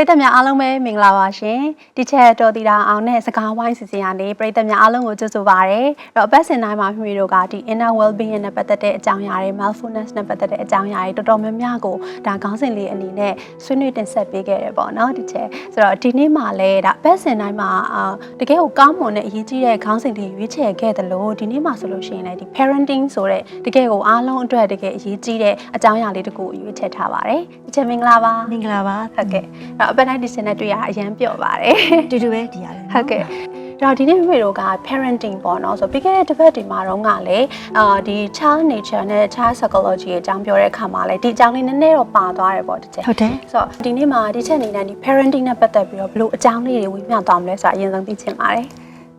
ရိသတ်များအားလုံးပဲမင်္ဂလာပါရှင်ဒီချက်တော်တီတာအောင်နဲ့စကားဝိုင်းစီစဉ်ရနေပရိသတ်များအားလုံးကိုကြိုဆိုပါရစေအဲ့တော့အပတ်စဉ်တိုင်းမှာမိမိတို့ကဒီ inner well being နဲ့ပတ်သက်တဲ့အကြောင်းအရာတွေ mindfulness နဲ့ပတ်သက်တဲ့အကြောင်းအရာတွေတော်တော်များများကိုဒါခေါင်းစဉ်လေးအနေနဲ့ဆွေးနွေးတင်ဆက်ပေးခဲ့တယ်ပေါ့နော်ဒီချက်ဆိုတော့ဒီနေ့မှာလည်းဒါအပတ်စဉ်တိုင်းမှာအာတကယ်ကိုကောင်းမွန်တဲ့အရေးကြီးတဲ့ခေါင်းစဉ်တွေရွေးချယ်ခဲ့တယ်လို့ဒီနေ့မှာဆိုလို့ရှိရင်လည်းဒီ parenting ဆိုတဲ့တကယ်ကိုအားလုံးအတွက်တကယ်အရေးကြီးတဲ့အကြောင်းအရာလေးတစ်ခုကိုရွေးချယ်ထားပါတယ်ဒီချက်မင်္ဂလာပါမင်္ဂလာပါဟုတ်ကဲ့အဲ့တော့အပတိုင်းဒီစင်နဲ့တွေ့ရတာအရန်ပျော်ပါတယ်တူတူပဲဒီရတယ်ဟုတ်ကဲ့တော့ဒီနေ့မိမိတို့က parenting ပေါ့နော်ဆိုပြီးခဲ့တဲ့တစ်ပတ်ဒီမှာတော့ကလည်းအာဒီ child nature နဲ့ child psychology ရဲ့အကြောင်းပြောတဲ့အခါမှာလည်းဒီအကြောင်းလေးနည်းနည်းတော့ပါသွားတယ်ပေါ့တစ်ချက်ဟုတ်တယ်ဆိုတော့ဒီနေ့မှာဒီချက်အနေနဲ့ဒီ parenting နဲ့ပတ်သက်ပြီးတော့ဘလို့အကြောင်းလေးတွေဝေမျှသွားမလဲဆိုတာအရင်ဆုံးသိချင်ပါတယ်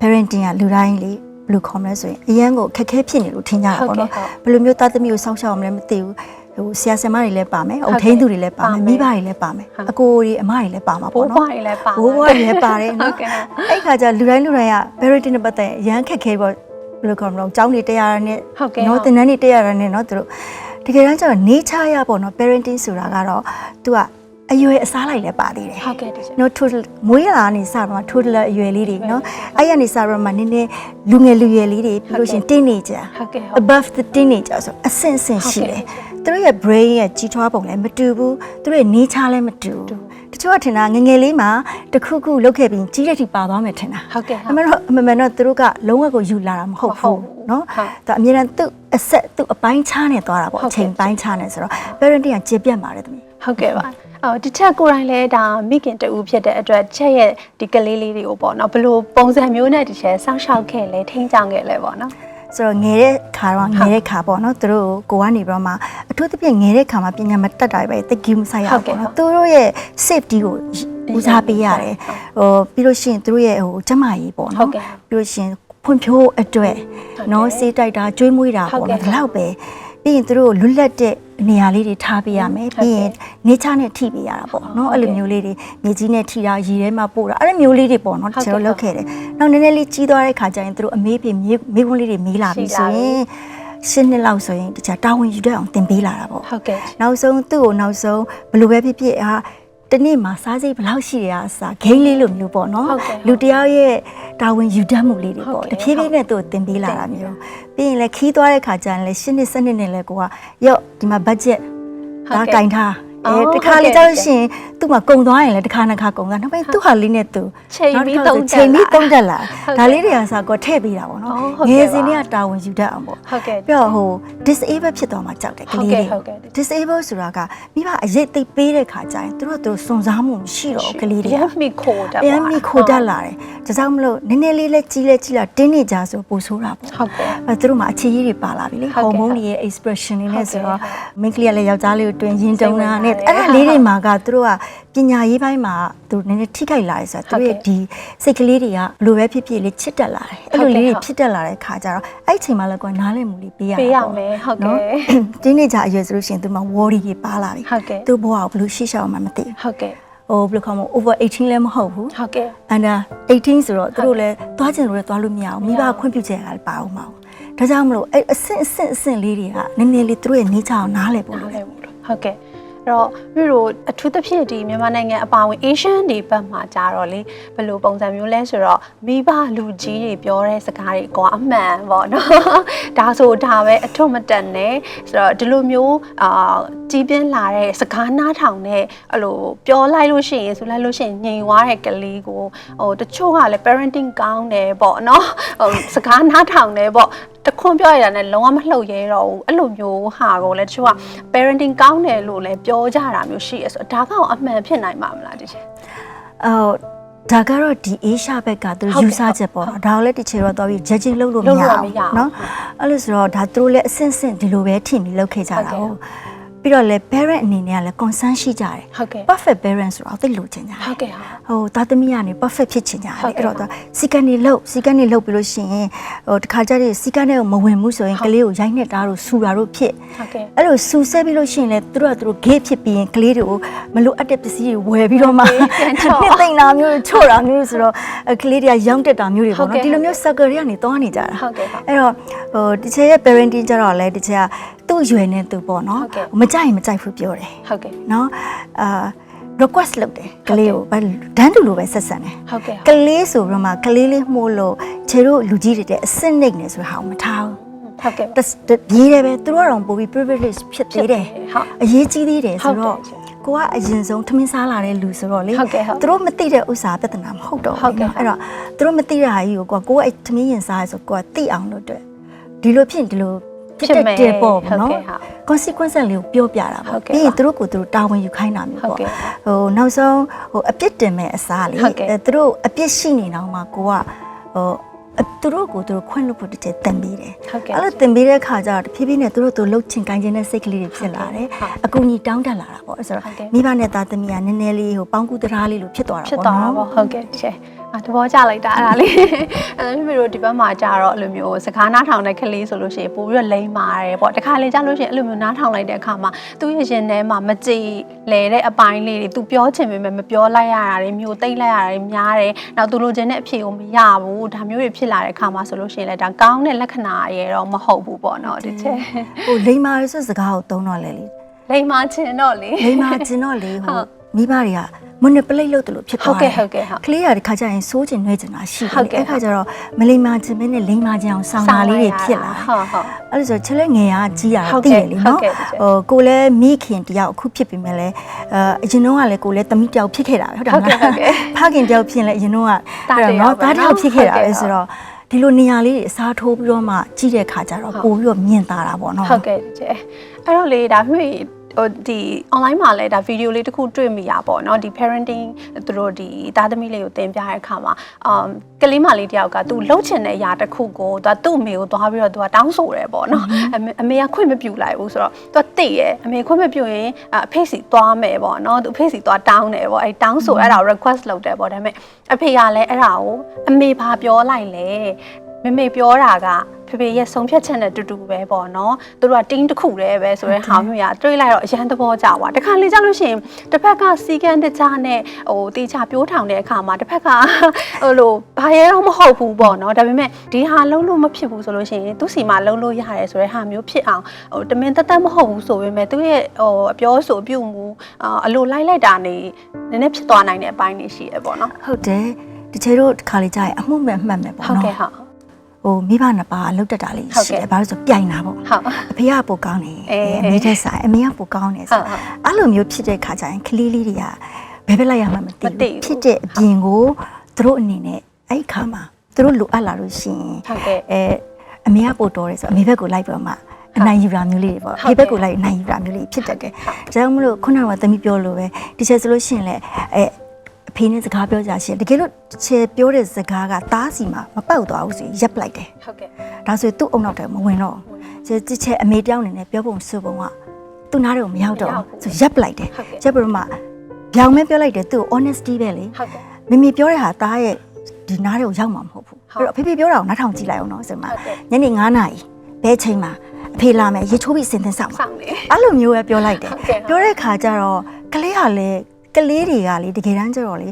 parenting ကလူတိုင်းလေဘယ်လိုခေါ်မလဲဆိုရင်အရန်ကိုခက်ခဲဖြစ်နေလို့ထင်ကြတာပေါ့နော်ဟုတ်ကဲ့ဟုတ်ဘယ်လိုမျိုးသားသမီးကိုစောင့်ရှောက်အောင်လဲမသိဘူး ဟိုဆရာဆရာမတွေလည်းပါမယ်ဟုတ်အုကဲ့တ်ထင်းသူတွေလည်းပါပါမယ်မယ်မိဘတွေလည်းပါမယ်ဟုတ်အကိုတွေအမတွေလည်းပါမှာဘိုးပေါ့ဘွားနော်တွေလည်းပါဘိုးဘွားတွေလည်းပါတယ်ဟုနော်တ်ကဲ့အဲ့ခါကျလူတိုင်းလူတိုင်းက parenting နဲ့ပတ်သက်အရန်ခက်ခဲပေါ့ဘယ်လိုခေါ်မလဲကျောင်းတွေတက်ရတာနဲ့ဟုတ်ကဲ့နော်သင်တန်းတွေတက်ရတာနဲ့နော်သူတို့တကယ်တမ်းကျတော့ nature ရပေါ့နော် parenting ဆိုတာကတော့ तू ကအရွယ်အစားလိုက်လည်းပါသေးတယ်ဟုတ်ကဲ့ဒီချက်နော်ထိုမွေးလာကနေစတော့ထိုးတလအရွယ်လေးတွေနော်အဲ့ရနေစတော့မှနည်းနည်းလူငယ်လူရွယ်လေးတွေပြီးလို့ရှရင် teenager ဟုတ်ကဲ့ဟုတ် above the teenager ဆိုအဆင့်ဆင့်ရှိတယ် သူတို့ရဲ့ brain ရဲ့ကြီးထွားပုံလည်းမတူဘူးသူတို့ရဲ့ nature လည်းမတူဘူးတချို့ကထင်တာငယ်ငယ်လေးမှာတစ်ခုခုလုပ်ခဲ့ပြီးကြီးတဲ့ထိပါသွားမယ်ထင်တာ ဟုတ်ကဲ့ အမေတော့အမေမတော့သူတို့ကလုံးဝကိုယူလာတာမဟုတ် မဟုတ် ဘူး ဘူး เนาะ ဟုတ် ဒါအမြဲတမ်းသူ့အဆက်သူ့အပိုင်းခြားနေသွားတာပေါ့ ဟုတ် အ ကဲ့ ချိန်ပိုင်းခြားနေဆိုတော့ parenting ကကျေပြတ်ပါတယ်သမီး ဟုတ်ကဲ့ပါအော်ဒီချက်ကိုယ်တိုင်လဲဒါမိခင်တူဖြစ်တဲ့အတွက်ချက်ရဲ့ဒီကလေးလေးတွေကိုပေါ့နော်ဘယ်လို့ပုံစံမျိုးနဲ့ဒီချက်စောင့်ရှောက်ခဲ့လဲထိန်းချောင်းခဲ့လဲပေါ့နော် ဆိုတော့ငယ်တဲ့ခါတော့ငယ်တဲ့ခါပေါ့နော်သူတို့ကိုကိုကနေပြီးတော့မှအထူးသဖြင့်ငယ်တဲ့ခါမှာပညာမတတ်တာပဲတကီးမဆိုင်ရဟုတ်ဘူးကဲ့ပေါ့နော်သူတို့ရဲ့ safety ကိုဦးစားပေးရတယ်ဟိုပြီးလို့ရှိရင်သူတို့ရဲ့ဟိုကျန်းမာရေးပေါ့ဟုတ်နော်ကဲ့ပြီးလို့ရှိရင်ဖွံ့ဖြိုးအတွက်ဟုတ်ကဲ့နော်စေးတိုက်တာကျွေးမွေးတာဟုတ်ပေါ့ကဲ့နော်ဒီလောက်ပဲပြီးရင်သူတို့လွတ်လပ်တဲ့ နေရာလေးတွေထားပေးရမယ်ဟုတ်ကဲ့ပြီးရင်နေချာနဲ့ထိပေးရတာပေါ့နော်အဲ့လိုမျိုးလေးတွေမြေကြီးနဲ့ထိတာရေထဲမှာပို့တာအဲ့လိုမျိုးလေးတွေပေါ့နော်ဟုတ်ကဲ့ကျွန်တော်လုပ်ခဲ့တယ်နောက်နည်းနည်းလေးကြီးသွားတဲ့ခါကျရင်သူတို့အမေးပြေမေးမေးခွန်းလေးတွေမေးလာပြီရှိလာဆိုပြီရင်ရှင်းနှစ်လောက်ဆိုရင်တခြားတာဝန်ယူတတ်အောင်သင်ပေးလာတာပေါ့ဟုတ်ကဲ့နောက်ဆုံးသူ့ကိုနောက်ဆုံးဘယ်လိုပဲဖြစ်ဖြစ်ဟာတနေ့မှာစားစိတ်ဘယ်လောက်ရှိရအစားဂိမ်းလေးလိုမျိုးပေါ့နော်ဟုတ်ကဲ့လူတစ်ယောက်ရဲ့ တာဝန်ယူတတ်မှုလေးတွေဟုတ်ပေါ့ကဲ့တဖြည်းဖြည်းနဲ့သူ့ကိုသင်ပေးလာတာသင်ပေးမျိုးပြီးရင်လည်းခီးသွားတဲ့ခါကျရင်လည်းရှင်းနှစ်စနစ်နဲ့လည်းကိုကရော့ဒီမှာ budget ဟုတ်ဒါကဲ့ကင်ထား အော်အဲတခါဟုတ်ကဲ့လေးကြောက်လို့ရှိရင်သူ့မှာကုံသွားရင်လည်းတစ်ခါနှစ်ခါကုံသွားနောက်ပိုင်းသူ့ဟာလေးနဲ့သူချိန်ပြီးနောက်တစ်ခါသုံးတက်လာချိန်ပြီးသုံးတက်လာဟုတ်ကဲ့ဒါလေးတွေကစားကိုထည့်ပေးတာပေါ့နော်အော်ဟုတ်ငကဲ့ယ်ပါစဉ်တွေကတာဝန်ယူတတ်အောင်ပေါ့ဟုတ်ကဲ့ပြီးတော့ဟို disable ဖြစ်သွားမှကြောက်တယ်ကဟုတ်လေးကဲ့တွေဟုတ်ကဲ့ disable ဆိုတာကမိဘအရေးသိပ်ပေးတဲ့ခါကျရင်သူတို့ကသူတို့စွန်စားမှုမရှိတော့ဘူးကလေးတွေရမ်းမိခိုးတတ်အရင်မိခိုတတ်လာတယ်ဒါကြောင့်မလို့နည်းနည်းလေးလဲကြီးလဲကြီးလာတင်းနေကြဆိုပိုဆိုးတာပေါ့ဟုတ်ကဲ့အဲသူတို့မှာအခြေကြီးတွေပါလာပြီလေဟုတ်ဟော်ကဲ့မုန်းတွေရဲ့ expression တွေနဲ့ဟုတ်ကဲ့ဆိုတော့ဟုတ်မိန်းကလေးကလည်းယောက်ျားလေးကိုတွင်ရင်တုံးတာနဲ့စိတ်ဝင်အဲ့စားဒါတယ်လေးတွေမှာကသူတို့ကပညာရေးပိုင်းမှာသူတို့နည်းနည်းထိခိုက်လာတယ်ဆိုတော့သူတို့ရဲ့ဟုတ်ကဲ့ဒီစိတ်ကလေးတွေကဘလိုပဲဖြစ်ဖြစ်လေးချစ်တက်လာတယ်အဲ့လိုဟုတ်ကဲ့လေးတွေဟုတ်ဖြစ်တက်လာတဲ့ခါကျတော့အဲ့ဒီအချိန်မှာလည်းကိုယ်နားလည်မှုလေးပေးရတာပေးရပေါ့မယ်ဟုတ်ကဲ့တင်းနေကြအရွယ်ဆိုလို့ရှိရင်သူမှ worry တွေပါလာပြီဟုတ်ကဲ့သူ့ဘဝကိုဘယ်လိုရှေ့ရှောက်မှမသိဘူးဟုတ်ကဲ့ဟိုဘယ်လိုခေါ်မလဲ over 18လည်းမဟုတ်ဘူးဟုတ်ကဲ့ under 18ဆိုတော့သူတို့လည်းသွားကျင်လို့လည်းသွားလို့မရအောင်မိဘခွင့်ပြုချက်ကလည်းပါအောင်မအောင်ဒါကြောင့်မလို့အဲ့အဆင့်အဆင့်အဆင့်လေးတွေကနည်းနည်းလေးသူတို့ရဲ့နေချအောင်နားလည်ဖို့နားလိုလတယ်ည်ဘူးလို့ဟုတ်ကဲ့အဲ့ တော့မြို့တို့အထူးသဖြင့်ဒီမြန်မာနိုင်ငံအပါအဝင် Asian တွေဘက်မှာကြာတော့လေဘယ်လိုပုံစံမျိုးလဲဆိုတော့မိဘလူကြီးတွေပြောတဲ့စကားတွေကွာအမှန်ပေါ့နော်ဒါဆိုဒါပဲအထွတ်မတန်နဲ့ဆိုတော့ဒီလိုမျိုးအာကြီးပြင်းလာတဲ့စကားနားထောင်တဲ့အဲ့လိုပြောလိုက်လို့ရှိရင်ဆိုလိုက်လို့ရှိရင်ညင်သွားတဲ့ကလေးကိုဟိုတချို့ကလည်း parenting ကောင်းတယ်ပေါ့နော်ဟိုစကားနားထောင်တယ်ပေါ့ တခွန်းပြောရတာနဲ့လုံးဝမလှုပ်ရဲတော့ဘူးအဲ့လိုမျိုးဟာကိုလည်းတချို့က parenting ကောင်းတယ်လို့လည်းပြောကြတာမျိုးရှိရဆိုတော့ဒါကောင်အမှန်ဖြစ်နိုင်မှာမလားဒီချက်အော်ဒါကတော့ဒီ Asia ဘက်ကသူဟုတ်တို့ကဲ့ယူဆချက်ပေါ့နော်ဒါကိုလည်းတစ်ချေတော့သွားပြီး judging လုပ်လို့မလုပ်ရလို့အောင်မရအောင်နော်အဲ့လိုဆိုတော့ဒါသူတို့လည်းအဆင့်ဆင့်ဒီလိုပဲထင်ပြီးလုပ်ခဲ့ကြတာဟုတ်ကဲ့ဟုတ် ပြီးတော့လည်း parent အနေနဲ့ကလည်း concern ရှိကြတယ် ဟုတ်ကဲ့ perfect parent ဆိုတော့သိလို့ချင်ကြတယ်ဟုတ်ကဲ့ဟာဟိုသားသမီးကနေ perfect ဖြစ်ချင်ကြတယ်ဟုတ်ကဲ့အဲ့တော့သူစီကံနေလို့စီကံနေလို့ပြီးလို့ရှိရင်ဟိုတခါကျတဲ့စီကံတွေကိုမဝင်ဘူးဆိုရင်ဟုတ် ကလေးကိုရိုက်နေတာတို့ဆူတာတို့ဖြစ်ဟုတ်ကဲ့ အဲ့လိုဆူဆဲပြီးလို့ရှိရင်လည်းသူတို့ကသူတို့ gate ဖြစ်ပြီးရင်ကလေးတွေကိုမလို့အပ်တဲ့ပစ္စည်းတွေဝယ်ပြီးတော့မှပြန်ချော့ နှစ်သိမ့်တာမျိုးတွေချို့တာမျိုးတွေဆိုတော့အဲ့ကလေးတွေကရောင်းတက်တာမျိုးတွေပေါ့ဟုတ်ကဲ့နော်ဒီလိုမျိုး circle တွေကနေသွားနေကြတာ ဟုတ်ကဲ့ဟုတ်အဲ့တော့ဟိုဒီချေရဲ့ parenting ကျတော့လည်းဒီချေက သူ့ရွယ်နဲ့သူပေါ့နော်ဟုတ်ကဲ့မကြိုက်ရင်မကြိုက်ဘူးပြောတယ်ဟုတ်ကဲ့နော်အာ request လုပ်တယ်ကလေးကိုဘာဒန်းတူလိုပဲဆက်ဆံတယ်ဟုတ်ကဲ့ကလေးဆိုပြီးတော့မှကလေးလေးမှုလို့ခြေတို့လူကြီးတွေတဲ့အစစ်နှိတ်နေဆိုတဲ့ဟာကိုမထားဘူးဟုတ်ကဲ့တက်ရေးတယ်ပဲသူတို့ကတော့ပို့ပြီး privilege ဖြစ်သေးတယ်ဟုတ်အရေးကြီးသေးတယ်ဆိုတော့ဟုတ်တယ်ကိုကအရင်ဆုံးထမင်းစားလာတဲ့လူဆိုတော့လေဟုတ်ကဲ့ဟုတ်သူတို့မသိတဲ့ဥစ္စာပြဿနာမဟုတ်တော့ဟုတ်ကဲ့ဘူးအဲ့တော့သူတို့မသိတဲ့ဟာကြီးကိုကိုကကိုကအဲ့ထမင်းရင်စားရဆိုကိုကသိအောင်လို့အတွက်ဒီလိုဖြစ်ရင်ဒီလို ဖြစ်ဖြစ်တဲ့မယ်တဲ့ပေါ့ဟုတ်နော်ကဲ့ဟုတ် consequence လေးကိုပြောပြတာဟုတ်ပေါ့ကဲ့ပြီးရင်ပါသူတို့ကိုသူတို့တာဝန်ယူခိုင်းတာမျိုးဟုတ်ပေါ့ကဲ့ဟိုနောက်ဆုံးဟိုအပြစ်တင်မဲ့အစားလေဟုတ်ကဲ့အဲသူတို့အပြစ်ရှိနေတော့မှကိုကဟိုအသူတို့ကိုသူတို့ခွင့်လွှတ်ဖို့တစ်ချက်တန်ပေးတယ်ဟုတ်ကဲ့အဲ့လိုတင်ပေးတဲ့ခါကျတော့တဖြည်းဖြည်းနဲ့သူတို့သူလှုပ်ချင်ကိုင်းခြင်းတဲ့စိတ်ကလေးတွေဖြစ်လာတယ်ဟုတ်အကူကြီးတောင်းတက်လာတာပေါ့အဲ့ဆိုတော့ဟုတ်ကဲ့မိဘနဲ့သားသမီးကနည်းနည်းလေးဟိုပေါင်းကူတရားလေးလို့ဖြစ်သွားတာဖြစ်ပေါ့သွားတာနော်ပေါ့ဟုတ်ကဲ့ချေ အတဘောကြလိုက်တာအဲ့ဒါလေးအဲ့ဒါမျိုးတို့ဒီဘက်မှာကြာတော့အဲ့လိုမျိုးစကားနားထောင်တဲ့ကလေးဆိုလို့ရှိရင်ပို့ပြီးတော့လိမ့်ပါတယ်ပေါ့တခါလေကြာလို့ရှိရင်အဲ့လိုမျိုးနားထောင်လိုက်တဲ့အခါမှာသူ့ရဲ့ရင်ထဲမှာမကြည်လဲတဲ့အပိုင်းလေးတွေသူပြောချင်ပေမဲ့မပြောလိုက်ရတာတွေမျိုးသိမ့်လိုက်ရတာတွေများတယ်နောက်သူလိုချင်တဲ့အဖြေကိုမရဘူးဒါမျိုးတွေဖြစ်လာတဲ့အခါမှာဆိုလို့ရှိရင်လည်းဒါကောင်းတဲ့လက္ခဏာရေတော့မဟုတ်ဘူးပေါ့နော်ဒီချက်ဟိုလိမ္မာရဆိုစကားကိုသုံးတော့လေလေလိမ့်မချင်တော့လေလိမ္မာကျင်တော့လေဟုဟိုတ် မိဘတွေက manipulate လုပ်တယ်လို့ဖြစ်ဟုတ်သွားတယ်ကဲ့ဟုတ်ကဲ့ဟုတ်ကလေးရတဲ့ခါကျရင်စိုးကျင်နှွေးကျင်တာရှိဟုတယ်တ်ကဲ့အဲ့ခါကျတော့မလိမ္မာကျင်မင်းနဲ့လိမ္မာကျင်အောင်ဆောင်းတာလေးတွေဖြစ်လာတယ်ဟုတ်ဟုတ်အဲ့လိုဆိုချက်လက်ငယ်ကကြီးရဟုတာတ်သိကဲ့ရလေဟုတ်နော်ကဲ့ဟုတ်ကဲ့ဟိုကိုလည်းမိခင်တယောက်အခုဖြစ်ပြီမဲ့လဲအဲအရင်တော့ကလည်းကိုလည်းတမိတယောက်ဖြစ်ခဲ့တာပဲဟုတ်တယ်ဟုတ်ကဲ့ဟုတ်ကဲ့ဖခင်တယောက်ဖြစ်ရင်လည်းအရင်တော့ကသားတစ်ယောက်ပဲသားတယောက်ဖြစ်ခဲ့တာဟုတ်ပဲကဲ့ဆိုတော့ဒီလိုနေရာလေးတွေအစားထိုးပြီးတော့မှကြီးတဲ့ခါကျတော့ပို့ပြီးတော့မြင်သာတာပေါ့နော်ဟုတ်ကဲ့ကျဲအဲ့တော့လေဒါမှမဟုတ် ဟိုဒီ online မှာလည်းဒါဗီဒီယိုလေးတစ်ခုတွေ့မိရပေါ့နော်ဒီ parenting သူတို့ဒီသားသမီးလေးကိုသင်ပြတဲ့အခါမှာအမ်ကလေးမလေးတယောက်ကသူလှုပ်ချင်တဲ့အရာတစ်ခုကိုသူကသူ့အမေကိုသွားပြီးတော့သူကတောင်းဆိုတယ်ပေါ့နော်အမေအမေကခွင့်မပြုလိုက်ဘူးဆိုတော့သူကတိရဲ့အမေခွင့်မပြုရင်အဖေစီသွားမယ်ပေါ့နော်သူအဖေစီသွားတောင်းတယ်ပေါ့အဲတောင်းဆိုအဲ့ဒါကို request လုပ်တယ်ပေါ့ဒါပေမဲ့အဖေကလည်းအဲ့ဒါကိုအမေဘာပြောလိုက်လဲ မမေပြောတာကဖေဖေရဲ့ဆုံးဖြတ်ချက်နဲ့တူတူပဲပေါ့နော်သူတို့ကတင်းတစ်ခုတည်းပဲဆိုရဲဟာမျိုးရတွေးလိုက်တော့အရန်သဘောကျသွားတခါလေကြာလို့ရှိရင်တစ်ဖက်ကစီကန်းတကြားနဲ့ဟိုတေချာပြိုးထောင်တဲ့အခါမှာတစ်ဖက်ကဟိုလိုဘာရဲတော့မဟုတ်ဘူးပေါ့နော်ဒါပေမဲ့ဒီဟာလုံးလို့မဖြစ်ဘူးဆိုလို့ရှိရင်သူ့စီမှာလုံးလို့ရတယ်ဆိုရဲဟာမျိုးဖြစ်အောင်ဟိုတမင်တက်တက်မဟုတ်ဘူးဆိုပေမဲ့သူ့ရဲ့ဟိုအပြောဆိုအပြုမှုအာအလိုလိုက်လိုက်တာနေနည်းနည်းဖြစ်သွားနိုင်တဲ့အပိုင်းတွေရှိရပေါ့နော်ဟုတ်တယ်တချေတို့တစ်ခါလေးကြာရင်အမှုမဲ့မှတ်မယ်ပေါ့ဟုတ်နော်ကဲ့ဟုတ် ဟိုမိဘနှစ်ပါးအလုပ်တက်တာလေးဟုတ်ရှိကဲ့တယ်ဘာလို့လဲဆိုပြိုင်တာပေါ့ဟုတ်အဖေကပိုကောင်းတယ်အေးအမေထက်ဆိုင်အမေကပိုကောင်းတယ်ဆိုဟုတ်ဟုတ်အဲ့လိုမျိုးဖြစ်တဲ့ခါကျရင်ကလေးလေးတွေကဘယ်ဘက်လိုက်ရမှမသိမသိဘူးဘူးဖြစ်တဲ့အပြင်ကိုသူတို့အနေနဲ့အဲ့ဒီခါမှာသူတို့လိုအပ်လာလို့ရှိရင်ဟုတ်ကဲ့အဲအမေကပိုတော်တယ်ဆိုအမေဘက်ကိုလိုက်ပြီးတော့မှအနိုင်ယူတာမျိုးလေးတွေပေါ့ဟုတ်ဖေဘက်ကိုလိုက်အနိုင်ယူတာမျိုးလေးဖြစ်တတ်တယ်ဒါကြောင့်မလို့ခုနကသမီးပြောလို့ပဲဒီချက်ဆိုလို့ရှိရင်လေအဲ အဖေနဲ့စကားပြောကြရှင်တကယ်လို့ချေပြောတဲ့စကားကတားစီမှာမပောက်သွားဘူးဆိုရင်ရပ်ပလိုက်တယ်ဟုတ်ကဲ့ဒါဆိုရင်သူ့အုံနောက်တယ်မဝင်တော့ဘူးချေချေအမေတယောက်အနေနဲ့ပြောပုံဆိုပုံကသူ့နားတွေကိုမရောက်တော့မရောက်ဘူးဘူးဆိုရပ်ပလိုက်တယ်ဟုတ်ကဲ့ရပ်ပြီးတော့မှပြောင်မဲပြောလိုက်တယ်သူ့ကို honesty ပဲလေဟုတ်ကဲ့မမေပြောတဲ့ဟာတားရဲ့ဒီနားတွေကိုရောက်မှာမဟုတ်ဘူးဟုတ်အဲ့တော့အဖေဖေပြောတာကိုနားထောင်ကြည့်လိုက်အောင်နော်ဆိုမှဟုတ်ကဲ့ညနေ9နာရီဘဲချိန်မှာအဖေလာမယ်ရေချိုးပြီးစင်သင်ဆောင်ပါစောင့်နေအဲ့လိုမျိုးပဲပြောလိုက်တယ်ဟုတ်ကဲ့ဟုတ်ပြောတဲ့ခါကျတော့ကလေးကလည်း ကလေးတွေကလေတကယ်တမ်းကျတော့လေ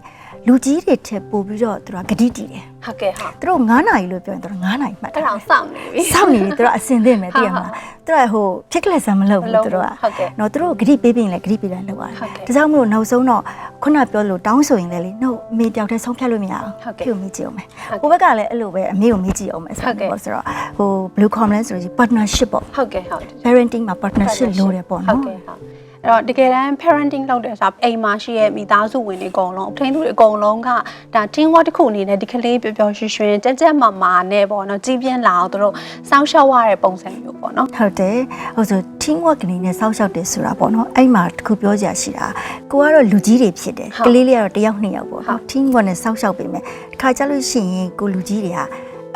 လူကြီးတွေထက်ပိုပြီးတော့သူကဂတိတည်တယ်ဟုတ်ကဲ့ဟုတ်သူတို့9နာရီလို့ပြောရင်သူတို့9နာရီမှတ်တယ်အဲ့ဒါကိုစောင့်နေပြီစောင့်နေပြီသူတို့အစင်သင့်မယ်သိရမဟုတ်လားသူတို့ကဟိုဖြစ်ကလက်ဆံမလုပ်မဘူးလုပ်သူဘူးတို့ကဟုတ်ကဲ့နော်သူတို့ဂတိပေးပြီးရင်လည်းဂတိပေးတယ်လုပ်ရတယ်ဟုတ်ကဲ့ဒါကြောင့်မလို့နောက်ဆုံးတော့ခုနပြောလို့တောင်းဆိုရင်လည်းလေနှုတ်အမေတယောက်တည်းဆုံးဖြတ်လို့မရအောင်ဟုတ်ကဲ့ပြုတ်မိကြည့်အောင်မယ်ဟုတ်ဟိုဘက်ကလည်းအဲ့လိုပဲအမေကိုမေးကြည့်အောင်မယ်ဆိုဟုတ်ကဲ့တော့ဆိုတော့ဟို blue com လဲဆိုလို့ရှိရင် partnership ပေါ့ဟုတ်ကဲ့ဟုတ် parenting မှာ partnership လိုတယ်ပေါ့ဟုတ်နော်ကဲ့ဟုတ် အဲ့တော့တကယ်တမ်း parenting လုပ်တဲ့ဆိုအိမ်မှာရှိရဲ့မိသားစုဝင်တွေအကုန်လုံးအထင်းသူတွေအကုန်လုံးကဒါ team work တစ်ခုအနေနဲ့ဒီကလေးပျော်ပျော်ရွှင်ရွှင်ကြက်ကြက်မာမာနဲ့ပေါ့နော်ကြီးပြင်းလာအောင်သူတို့စောင့်ရှောက်ရတဲ့ပုံစံမျိုးပေါ့နော်ဟုတ်တယ်ဟိုဆို team work ကနေနဲ့စောင့်ရှောက်တယ်ဆိုတာပေါ့နော်အဲ့မှာတစ်ခုပြောကြရှိတာကိုကတော့လူကြီးတွေဖြစ်တယ်ဟုတ်ကလေးလေးကတော့တစ်ယောက်နှစ်ယောက်ပေါ့ဟုတ်နော် team work နဲ့စောင့်ရှောက်ပေးမယ်တစ်ခါကြလို့ရှိရင်ကိုလူကြီးတွေက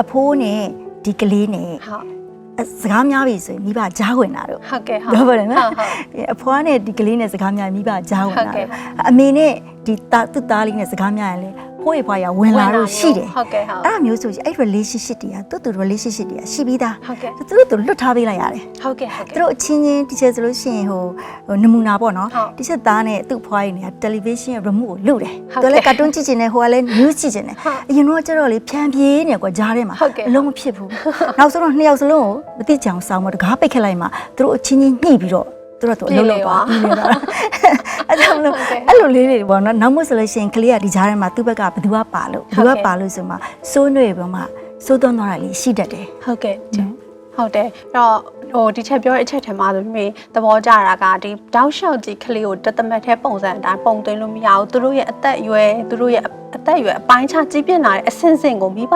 အဖိုးနဲ့ဒီကလေးနဲ့ဟုတ်အ စကားများပြီဆိုရင်မိဘကြားဝင်တာတော့ဟုတ်ကဲ့ဟုတ်ပြောပါတယ်နော်ဟုတ်ဟုတ်အဖွားနဲ့ဒီကလေးနဲ့စကားများရင်မိဘကြားဝင်ဟုတ်တာကဲ့တော့အမေနဲ့ဒီသားသူ့သားလေးနဲ့စကားများရင်လေ ဖိုးရဖွားရဝင်လာတော့ရှိတယ်ဟုတ်ကဲ့ဟုတ်အဲ့ဒါမျိုးဆိုရင်အဲ့ relationship တွေကတူတူ relationship တွေကရှိပြီးသားဟုတ်ကဲ့သူတို့သူလွတ်ထားပေးလိုက်ရတယ်ဟုတ်ကဲ့ဟုတ်သူကဲ့တို့အချင်းချင်း teacher ဆိုလို့ရှိရင်ဟိုဟိုနမူနာပေါ့နော်ဟုတ် teacher သားနဲ့သူ့ဖွားရည်နေတာ television ရဲ့ remote ကိုလုတယ်ဟုတ်သူကဲ့လည်း cartoon ကြည့်ချင်တယ်ဟိုကလည်း news ကြည့်ချင်တယ်ဟုတ်အရင်တော့ကျတော့လေဖြန်ပြေးနေကွာကြားထဲမှာဟုတ်ကဲ့အလုံးမဖြစ်ဘူးနောက်ဆုံးတော့နှစ်ယောက်စလုံးကိုမသိကြအောင်စောင်းမတကားပိတ်ခက်လိုက်မှသူတို့အချင်းချင်းညှိပြီးတော့ သူတို့ကအလုပ်လုပ်သွားပြေးပြီးလေနေတော့အဲ့ကြောင့်မလို့ဟုတ်ကဲ့အဲ့လိုလေးတွေပေါ့နော်နောက်မှဆိုလို့ရှိရင်ကလေးကဒီကြားထဲမှာသူ့ဘက်ကဘယ်သူကပါလို့ဘယ်သူဟုတ်ကကဲ့ပါလို့ဆိုမှစိုးနှွေပြီးမှစိုးသွန်းသွားတာလေးရှိတတ်တယ်ဟုတ်ကဲ့ဟုတ်တယ်အဲ့တော့ဟိုဒီချက်ပြောတဲ့အချက်ထဲမှာဆိုမိသဘောကျတာကဒီတောက်လျှောက်ကြီးကလေးကိုတသက်မဲ့ထဲပုံစံအတိုင်းပုံသွင်းလို့မရဘူးသူတို့ရဲ့အသက်အရွယ်သူတို့ရဲ့အ သက်အရွယ်အပိုင်းခြားကြီးပြင်းလာတဲ့အဆင့်ဆင့်ကိုမိဘ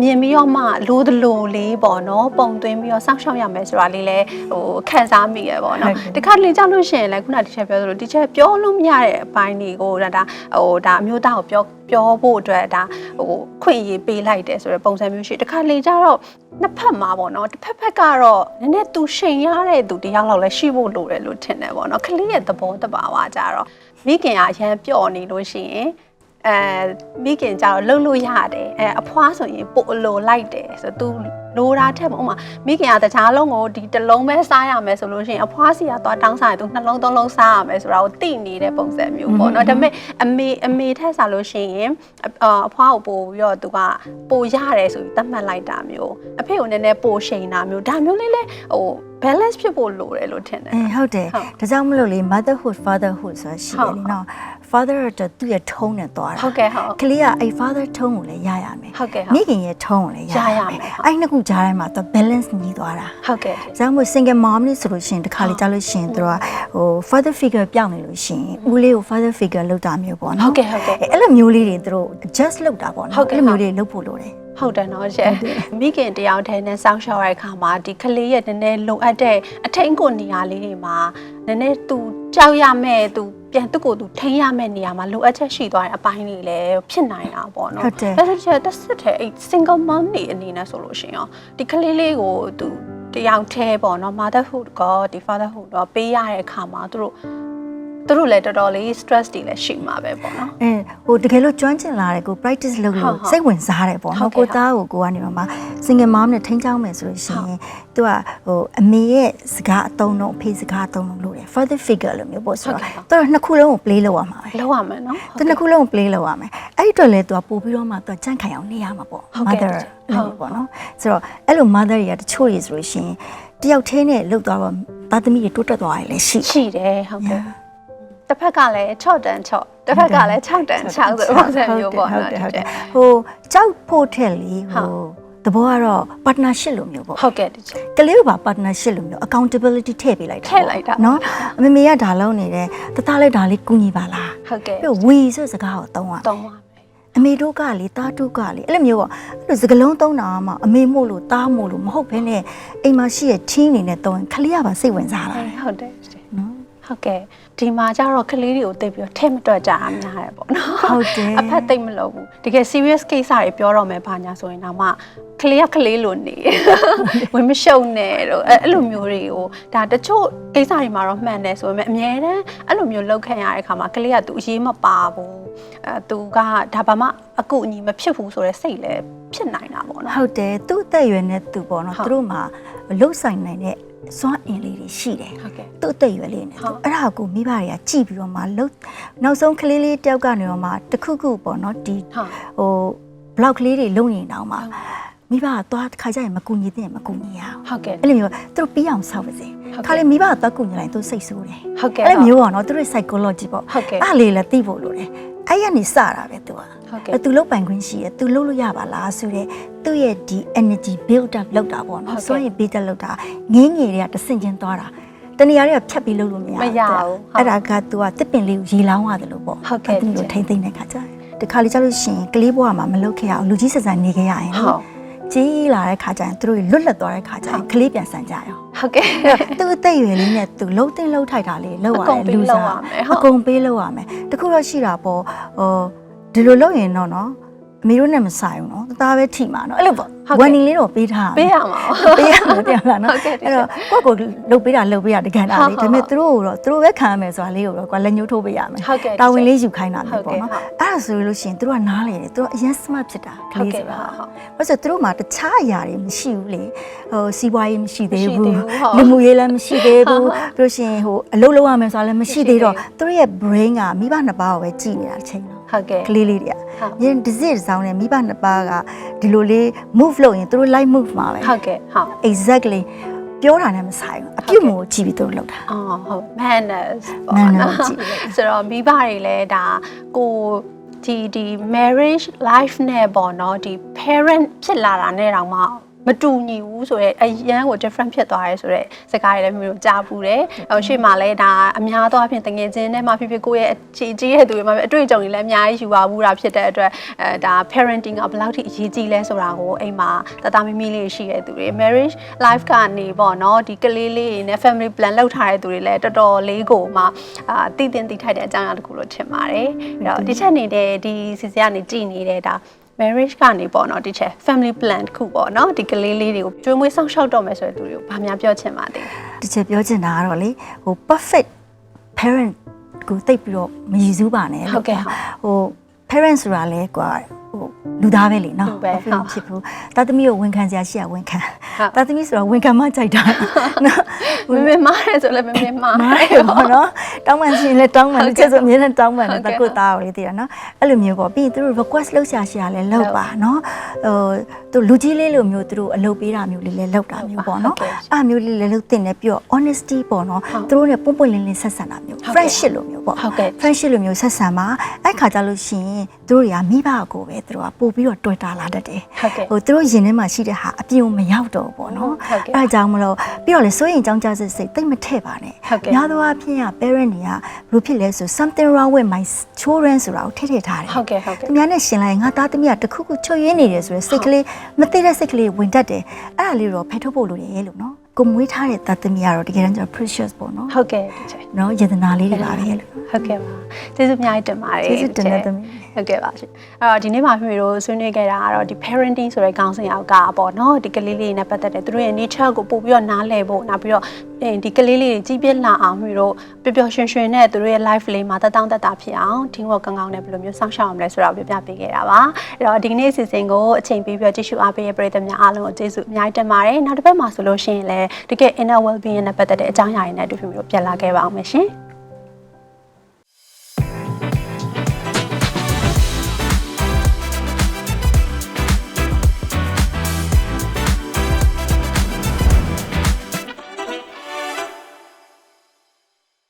မြင်ပြီးတော့မှလိုသလိုလေးပေါ့နော်ပုံသွင်းပြီးတော့စောင့်ရှောက်ရမယ်ဆိုတာလေးလဲဟိုခံစားမိရပေါ့နော်တခါတလေကြောက်လို့ရှိရင်လည်းခုနဒီချက်ပြောသလိုဒီချက်ပြောလို့မရတဲ့အပိုင်းတွေကိုဒါဒါဟိုဒါအမျိုးသားကိုပြောပြောဖို့အတွက်ဒါဟိုခွင့်ရေးပေးလိုက်တယ်ဆိုတဲ့ပုံစံမျိုးရှိတခါလေကျတော့နှစ်ဖက်မှာပေါ့နော်တစ်ဖက်ဖက်ကတော့နည်းနည်းသူရှင်ရတဲ့သူတယောက်လောက်လည်းရှိဖို့လိုတယ်လို့ထင်တယ်ပေါ့နော်ကလေးရဲ့သဘောတဘာဝကြတော့မိခင်ကအရန်ပျော့နေလို့ရှိရင် အဲမိခင်ကြတော့လှုပ်လို့ရတယ်အဲအဖွားဆိုရင်ပို့အလိုလိုက်တယ်ဆိုတော့ तू လိုတာထက်ပေါ့ဥမာမိခင်ကတခြားလုံးကိုဒီတစ်လုံးပဲစားရမယ်ဆိုလို့ရှိရင်အဖွားစီကသွားတောင်းစားရင် तू နှလုံးသုံးလုံးစားရမယ်ဆိုတာကိုသိနေတဲ့ပုံစံမျိုးပေါ့နော်ဒါပေမဲ့အမေအမေထက်စားလို့ရှိရင်အအဖွားကိုပို့ပြီးတော့ तू ကပို့ရတယ်ဆိုပြီးသတ်မှတ်လိုက်တာမျိုးအဖေကိုနည်းနည်းပို့ရှိန်တာမျိုးဒါမျိုးလေးလဲဟို balance ဖြစ်ဖို့လိုတယ်လို့ထင်တယ် အဲဟုတ်တယ် ဟုတ် ဒါကြောင့်မလို့လေ motherhood fatherhood ဆိုတာရှိတယ် ဟုတ် လीနော် father တော့သူ့ရဲ့ထုံးနဲ့သွားတာဟုတ်ကဲ့ဟုတ်ကလေးကအဲ့ father ထုံးကိုလည်းရရမယ်ဟုတ်ကဲ့မိဟုတ်ခင်ရဲ့ထုံးကိုလည်းရရရရမမယ်ယ်ဟုတ်အဲ့နှစ်ခုကြားထဲမှာသူ balance ညီသွားတာဟုတ်ကဲ့။ဒါမှမဟုတ် single mom လေးဆိုလို့ရှိရင်တစ်ခါလေကြားလို့ရှိရင်သူတို့ကဟို father figure ပြောင်းနေလို့ရှိရင်ဦးလေးကို father figure လောက်တာမျိုးပေါ့ဟုနော်တ်ကဲ့ဟုတ်ကဲ့အဲ့လိုမျိုးလေးတွေသူတို့ adjust လုပ်တာပေါ့နော်ဟုတ်ကဲ့အဲ့လိုမျိုးလေးလုပ်ဖို့လိုတယ်ဟုတ်တယ်နော်ရှင်မိခင်တယောက်တည်းနဲ့စောင့်ရှောက်ရတဲ့အခါမှာဒီကလေးရဲ့နည်းနည်းလိုအပ်တဲ့အထိန်ကိုနေရာလေးတွေမှာနည်းနည်းသူကြောက်ရမဲ့သူ ပြန်သူ့ကိုယ်သူထိန်းရမဲ့နေရာမှာလိုအပ်ချက်ရှိသွားတဲ့အပိုင်းတွေလည်းဖြစ်နိုင်တာပေါ့နော်ဟုတ်တယ်ဒါဆိုချက်တစ်စစ်တဲ့အဲ့ single mom နေအနေနဲ့ဆိုလို့ရှိရင်ရောဒီကလေးလေးကိုသူတယောက်တည်းပေါ့နော် motherhood ကောဒီ fatherhood တော့ပေးရတဲ့အခါမှာသူတို့ သူတို့လည်းတော်တော်လေး stress တွေလည်းရှိမှာပဲပေါ့နော်အဲဟိုတကယ်လို့ကျွမ်းကျင်လာတယ်ကို practice လုပ်ဟုတ်လို့ဟုတ်စိတ်ဝင်စားတယ်ပေါ့ဟုတ်နော်ကဲ့ကိုသားကိုကိုကနေမှ single mom နဲ့ထိန်းချောင်းမယ်ဆိုလို့ရှိရင်သူကဟိုအမေရဲ့စကားအတုံးလုံးအဖေစကားအတုံးလုံးလို့တယ် father figure လို့မျိုးပေါ့ဆိုဟုတ်တော့ကဲ့ဟုတ်သူတို့နှစ်ခုလုံးကို play လုပ်ရမှာပဲလောက်ရမယ်နော်သူနှစ်ခုလုံးကို play လုပ်ရမယ်အဲ့ဒီအတွက်လည်းသူကပို့ပြီးတော့မှသူကကြန့်ခိုင်အောင်နေရမှာပေါ့ဟုတ်ကဲ့ mother ဟုတ်လို့ပေါ့နော်ဆိုတော့အဲ့လို mother တွေကတချို့တွေဆိုလို့ရှိရင်တယောက်သေးနဲ့လှုပ်သွားတော့သားသမီးတွေတိုးတက်သွားတယ်လည်းရှိရှိတယ်ဟုတ်ကဲ့ တစ်ဖက်ကလည်း6တန်6တစ်ဖက်ကလည်း6တန်6ဆိုပုံစံမျိုးပေါ့ဟုတ်နော်တယ်ဟုတ်တတယ်ယ်ဟိုကြောက်ဖို့ထက်လေဟုတ်ဟိုသဘောကတော့ partnership လိုမျိုးပေါ့ဟုတ်ကဲ့ဒီချက်ကလေးကပါ partnership လိုမျိုး accountability ထည့်ပေးလိုက်တာထည့်လိုက်တာနော်အမေမေကဒါလုံးနေတယ်တသားလည်းဒါလေးကူညီပါလားဟုတ်ကဲ့ပြီးတော့ဝီဆိုတဲ့စကားကိုသုံးရတောင်းပါမယ်အမေတို့ကလေတားတို့ကလေအဲ့လိုမျိုးပေါ့အဲ့လိုစကလုံးသုံးတာမှအမေမို့လို့တားမို့လို့မဟုတ်ဘဲနဲ့အိမ်မှာရှိရဲ့ team အနေနဲ့သုံးရင်ခလေးကပါစိတ်ဝင်စားတာဟုတ်တယ်နော် ဟုတ်ကဲ့ဒီမှာကျတော့ကလေးတွေကိုတိတ်ပြီးတော့ထဲမတွက်ကြတာများတယ်ပေါ့နော်ဟုတ်တယ်အဖက်တိတ်မလို့ဘူးတကယ် serious case တွေပြောတော့မယ်ဘာညာဆိုရင်တော့မှကလေးကကလေးလိုနေဝင်မရှုံနဲ့တော့အဲ့အဲ့လိုမျိုးတွေကိုဒါတချို့ကိစ္စတွေမှာတော့မှန်တယ်ဆိုပေမဲ့အများတန်းအဲ့လိုမျိုးလောက်ခံရတဲ့ခါမှာကလေးကသူအရေးမပါဘူးအဲသူကဒါဘာမှအကူအညီမဖြစ်ဘူးဆိုတဲ့စိတ်လည်းဖြစ်နိုင်တာပေါ့နော်ဟုတ်တယ်သူ့အသက်အရွယ်နဲ့သူပေါ့နော်ဟုတ်သူတို့မှာလှုပ်ဆိုင်နိုင်တဲ့ စွမ်းအင်လေးတွေရှိတယ်ဟုတ်ကဲ့သူ့အသက်အရွယ်လေးနဲ့ဟုတ်သူအဲ့ဒါကိုမိဘတွေကကြည့်ပြီးတော့မှလှုပ်နောက်ဆုံးကလေးလေးတယောက်ကနေတော့မှတစ်ခုခုပေါ့နော်ဒီဟုတ် ဟို block ကလေးတွေလုံရင်တောင်မှမိဘကသွားတစ်ခါကျရင်မကူညီသင့်ရင်မကူညီရအောင်ဟုတ်ကဲ့အဲ့လိုမျိုးသူတို့ပြီးအောင်ဆောက်ပါစေဟုတ်ကဲ့ခါလေမိဘကသွားကူညီလိုက်သူစိတ်ဆိုးတယ်ဟုတ်ကဲ့အဲ့လိုမျိုးပေါ့နော်သူတို့ psychology ပေါ့ဟုတ်ကဲ့ အဲ့လေးလည်းသိဖို့လိုတယ် အဲ့ရနေစတာပဲသူကဟုတ်ကဲ့အဲ့သူလုတ်ပိုင်ခွင့်ရှိတယ်သူလုတ်လို့ရပါလားဆိုတော့သူ့ရဲ့ဒီ energy build up လောက်တာပေါ့ဟုတ်နော်ကဲ့စွမ်းရည် build up လောက်တာငင်းငယ်တွေကတဆင့်ချင်းသွားတာတနေရာတွေကဖြတ်ပြီးလုတ်လို့မရမရဘူးဟုတ်အဲ့ဒါက तू ကတစ်ပင်လေးကိုရေလောင်းရတယ်လို့ပေါ့ဟုတ်ကဲ့သူတို့ထိမ့်သိမ့်တဲ့ခါကျရင်ဒီခါလေးကျလို့ရှိရင်ကလေးဘဝမှာမလုတ်ခဲ့ရအောင်လူကြီးဆက်ဆံနေခဲ့ရရင်ဟုတ်ကြီးလာတဲ့ခါကျရင်သူတို့လွတ်လပ်သွားတဲ့ခါကျရင်ကလေးပြန်ဆန်ကြရအောင် ဟုတ်ကဲ့သူ့အသက်အရွယ်လေးနဲ့သူလှုပ်တင်လှုပ်ထိုက်တာလေးလှုပ်ရအကုန်တယ်ပေးလူလုပ်စားရမယ်ဟုတ်အကုန်ပေးလှုပ်ရမယ်တခုတော့ရှိတာပေါ့ဟိုဒီလိုလှုပ်ရင်တော့နော် အမေတို့နဲ့မဆိုင်ဘူးနော်တသားပဲထိမှာနော်အဲ့လိုပေါ့ဟုတ်ကဲ့ warning လေးတော့ပေးထားပေးရမှာပေးရမှာတရားလားနော်ဟုတ်ကဲ့အဲ့တော့ကိုယ့်ကိုယ်လှုပ်ပေးတာလှုပ်ပေးတာတကန်တာလေးဟုတ်ဒါဟုတ်ပေမဲ့သူတို့ကတော့သူတို့ပဲခံရမယ်ဆိုတာလေးကိုတော့ကွာလက်ညှိုးထိုးပေးရမယ်ဟုတ်ကဲ့တာဝန်လေးယူခိုင်းတာမျိုးပေါ့ဟုတ်နော်ကဲ့အဲ့ဒါဆိုလို့ရှိရင်သူတို့ကနားလေတယ်သူတို့အရင် smart ဖြစ်တာကဟုတ်လေးကဲ့ဆိုတာဟုတ်ဟုတ်ဘာလို့လဲဆိုတော့သူတို့မှာတခြားအရာတွေမရှိဘူးလေဟိုစီးပွားရေးမရှိသေးမရှိသေးဘူးဘူးဟုတ်လူမှုရေးလည်းမရှိသေးဘူးဟုတ်ပြီးလို့ရှိရင်ဟိုအလုပ်လုပ်ရမယ်ဆိုတာလည်းမရှိသေးတော့မရှိသေးသူတို့ရဲ့ brain ကမိဘနှစ်ပါးကိုပဲကြည်နေတာတစ်ချိန်တော့ ဟုတ်ကဲ့ကလေးလေးတွေကဟုတ်ညဒီစစ်ဆောင်နဲ့မိဘနှစ်ပါးကဒီလိုလေး move လုပ်ရင်သူတို့ light move မှာပဲဟုတ်ကဲ့ဟုတ် exactly ပပြောတာနဲ့မဆိုင်ဘူးအပြုတ်မှုကိုကြည့်ပြီးသူတို့လုပ်တာအော်ဟုတ် manners ပေါ့ manners နော်ကြည့်လိုက်ဆိုတော့မိဘတွေလည်းဒါကိုဒီဒီ marriage life နဲ့ပေါ့နော်ဒီ parent ဖြစ်လာတာနဲ့တောင်မှ မတူညီဘူးဆိုတော့အရန်ကို different ဖြစ်သွားရဲဆိုတော့စကားတွေလည်းမျိုးကြားဘူးတယ်။ဟိုရှေ့မှာလည်းဒါအများသောအားဖြင့်တငယ်ချင်းနဲ့မှဖြစ်ဖြစ်ကိုယ့်ရဲ့အခြေကြီးရဲ့သူတွေမှာပဲအတွေ့အကြုံတွေလည်းအများကြီးယူပါဘူးတာဖြစ်တဲ့အတွက်အဲဒါ parenting ကဘယ်လောက်ထိအရေးကြီးလဲဆိုတာကိုအိမ်မှာတသားမမီလေးရှိတဲ့သူတွေ marriage life ကနေပေါ့နော်ဒီကလေးလေးတွေနဲ့ family plan လုပ်ထားတဲ့သူတွေလည်းတော်တော်လေးကိုမှအာတည်တင်တည်ထိုက်တဲ့အကြောင်းအရာတစ်ခုလို့ထင်ပါတယ်။အဲ့တော့ဒီချက်နေတဲ့ဒီစီစီကနေကြည်နေတဲ့ဒါ marriage ကနေပေါ့နော်ဒီချက် family plan တစ်ခုပေါ့နော်ဒီကလေးလေးတွေကိုကျွေးမွေးစောင့်ရှောက်တော့မယ်ဆိုတဲ့သူတွေကိုဗာများပြောချင်ပါသေးတယ်တစ်ချက်ပြောချင်တာကတော့လေဟို perfect parent ကိုတိတ်ပြီးတော့မရည်စူးပါနဲ့ဟုလို့တ်ကဲ့ဟုတ်ဟို parent ဆိုတာလေကွာဟိုလူသားပဲလေနော်လူပဲဘာဖြစ်ဟုတ်လို့ဖြစ်ဘူးတာသမီးကိုဝန်ခံစရာရှိရဝန်ခံဟု တ်တာသမီးဆိုတာဝန်ခံမှကြိုက်တာနော်မမေမားရဲဆိုလည်းမမေမားမားရပါတော့တောင်းပန်ရှင်လဲတောင်းပန်ဟုတ်တယ်ကဲ့ချက်ဆိုအမြဲတမ်းတောင်းပန်တယ်ဟုတ်ကဲ့တကုတ်သားကိုလေတည်ရနော်အဲ့လိုမျိုးပေါ့ပြီးရင်သူတို့ request လုပ်ရှာရှာလဲလုပ်ပါနော်ဟိုသူလူကြီးလေးလိုမျိုးသူတို့အလုပ်ပေးတာမျိုးလေးလဲလုပ်တာမျိုးပေါ့နော်ဟုတ်ကဲ့အဲ့မျိုးလေးလဲလုပ်တင်တယ်ပြီးတော့ honesty ပေါ့နော်ဟုတ်သူတို့ ਨੇ ပွန့်ပွန့်လင်းလင်းဆက်ဆံတာမျိုးဟုတ်ကဲ့ friendship လိုမျိုးပေါ့ဟုတ်ကဲ့ friendship လိုမျိုးဆက်ဆံပါအဲ့ခါကြလို့ရှိရင်သူတို့တွေကမိဘကိုပဲသူတို့ကပို့ပြီးတော့တွေ့တာလာတတ်တယ်ဟုတ်ကဲ့ဟိုသူတို့ရင်ထဲမှာရှိတဲ့ဟာအပြင်ကိုမရောက်တော့ဘူးပေါ့နော်ဟုတ်ကဲ့အဲ့ဒါကြောင့်မလို့ပြီးတော့လေစိုးရင်ကြောင်းကြစစ်စိတ်တိတ်မထည့်ပါနဲ့ဟုတ်ကဲ့များသောအားဖြင့်က parent တွေကဘယ်လိုဖြစ်လဲဆို something wrong with my children ဆိုတာကိုထည့်ထည့်ထားတယ်ဟုတ်ကဲ့ဟုတ်ကဲ့သူများနဲ့ရှင်လိုက်ရင်ငါသားသမီးကတစ်ခုခုချွတ်ရင်းနေတယ်ဆိုရယ်စိတ်ကလေးမသိတဲ့စိတ်ကလေးဝင်တတ်တယ်အဲ့ဒါလေးတော့ဖယ်ထုတ်ဖို့လိုတယ်လို့နော် ကိုမွေးထားတဲ့သားသမီးကတော့တကယ်တမ်းကျတော့ precious ပေါ့နော်ဟုတ်ကဲ့ဒီချက်နော်ယတနာလေးတွေပါပဲလို့ဟုတ်ကဲ့ပါကျေးဇူးအများကြီးတင်ပါတယ်ကျေးဇူးတင်တဲ့သမီးဟုတ်ကဲ့ပါရှင်အဲ့တော့ဒီနေ့မှာဖေဖေတို့ဆွေးနွေးခဲ့တာကတော့ဒီ parenting ဆိုတဲ့ခေါင်းစဉ်အောက်ကပေါ့နော်ဒီကလေးလေးတွေနဲ့ပတ်သက်တဲ့သူတို့ရဲ့ nature ကိုပို့ပြီးတော့နားလည်ဖို့နောက်ပြီးတော့ အဲဒီကလေးလေးတွေကြီးပြင်းလာအောင်ဖေဖေတို့ပျော်ပျော်ရွှင်ရွှင်နဲ့သူတို့ရဲ့ life လေးမှာတတောင်းတတဖြစ်အောင် team work ကောင်းကောင်းနဲ့ဘယ်လိုမျိုးစောင့်ရှောက်အောင်လဲဆိုတာကိုပြပြပေးခဲ့တာပါအဲ့တော့ဒီကနေ့အစီအစဉ်ကိုအချိန်ပေးပြီးတော့ကြည့်ရှုအားပေးတဲ့ပရိသတ်များအားလုံးကိုကျေးဇူးအများကြီးတင်ပါတယ်နောက်တစ်ပတ်မှာဆိုလို့ရှိရင်လည်းတကယ် inner well being နဲ့ပတ်သက်တဲ့အကြောင်းအရာတွေနဲ့အတူဖေဖေတို့ပြန်လာခဲ့ပါအောင်မယ်ရှင်